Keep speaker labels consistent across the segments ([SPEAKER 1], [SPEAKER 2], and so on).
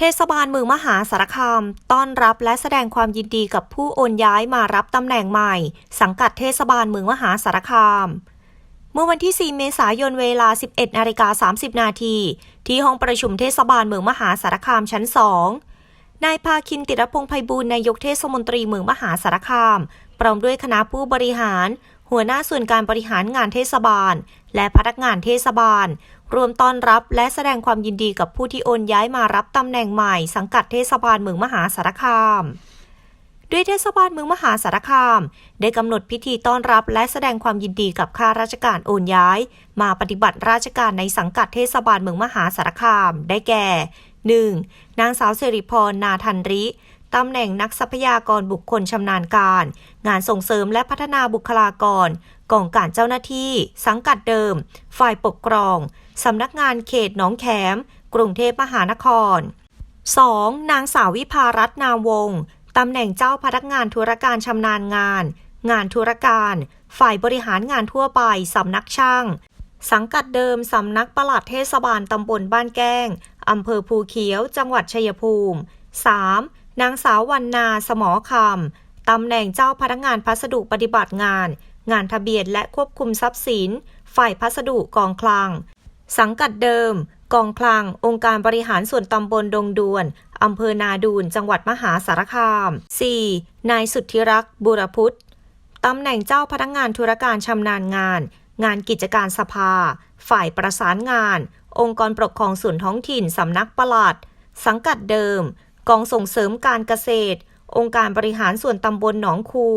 [SPEAKER 1] เทศบาลเมืองมหาสารคาม ต้อนรับและแสดงความยินดีกับผู้โอนย้ายมารับตำแหน่งใหม่ สังกัดเทศบาลเมืองมหาสารคาม เมื่อวันที่ 4 เมษายนเวลา 11นาฬิกา30 นาทีที่ห้องประชุมเทศบาลเมืองมหาสารคามชั้น 2 นายพาคินติรพงษ์ไพบูลย์นายกเทศมนตรีเมืองมหาสารคามพร้อมด้วยคณะผู้บริหาร หัวหน้าส่วนการบริหารงานเทศบาล และพนักงานเทศบาล รวมต้อนรับและแสดงความยินดีกับผู้ที่โอนย้ายมารับตำแหน่งใหม่ สังกัดเทศบาลเมืองมหาสารคามด้วยเทศบาลเมืองมหาสารคาม ได้กำหนดพิธีต้อนรับและแสดงความยินดีกับข้าราชการโอนย้าย มาปฏิบัติราชการในสังกัดเทศบาลเมืองมหาสารคาม ได้แก่ 1. นางสาวสิริพรนาทันริ ตำแหน่งนักทรัพยากรบุคคลชำนาญการ งานส่งเสริมและพัฒนาบุคลากรกองการเจ้าหน้าที่ สังกัดเดิม ฝ่ายปกครอง สำนักงานเขตหนองแขม กรุงเทพมหานคร 2. นางสาววิภารัตนามวงศ์ตำแหน่งเจ้าพนักงานธุรการชำนาญงาน งานธุรการ ฝ่ายบริหารงานทั่วไป สำนักช่าง สังกัดเดิม สำนักปลัดเทศบาลตำบลบ้านแก้ง อำเภอภูเขียว จังหวัดชัยภูมิ 3. นางสาววรรณาสมอคำตำแหน่งเจ้าพนักงานพัสดุปฏิบัติงาน งานทะเบียนและควบคุมทรัพย์สิน ฝ่ายพัสดุกองคลัง สังกัดเดิม กองคลัง องค์การบริหารส่วนตำบลดงดวนอำเภอนาดูนจังหวัดมหาสารคาม 4. นายสุทธิรักษ์บุรพุทธตำแหน่งเจ้าพนักงานธุรการชำนาญงาน งานกิจการสภา ฝ่ายประสานงาน องค์กรปกครองส่วนท้องถิ่นสำนักปลัด สังกัดเดิม กองส่งเสริมการเกษตร องค์การบริหารส่วนตำบลหนองคู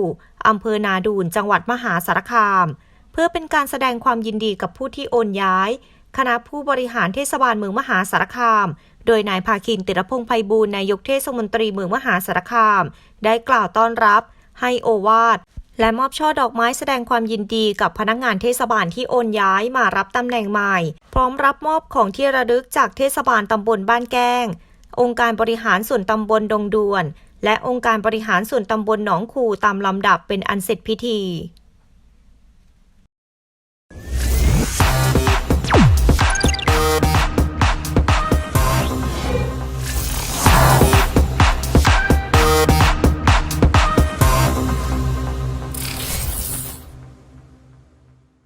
[SPEAKER 1] อำเภอนาดูนจังหวัดมหาสารคาม เพื่อเป็นการแสดงความยินดีกับผู้ที่โอนย้าย คณะผู้บริหารเทศบาลเมืองมหาสารคาม โดยนายภาคินติรพงษ์ไพบูลย์นายกเทศมนตรีเมืองมหาสารคาม ได้กล่าวต้อนรับ ให้โอวาทและมอบช่อดอกไม้แสดงความยินดีกับพนักงานเทศบาลที่โอนย้ายมารับตำแหน่งใหม่ พร้อมรับมอบของที่ระลึกจากเทศบาลตำบลบ้านแก้ง องค์การบริหารส่วนตำบลดงดวน และองค์การบริหารส่วนตำบลหนองคูตามลำดับเป็นอันเสร็จพิธี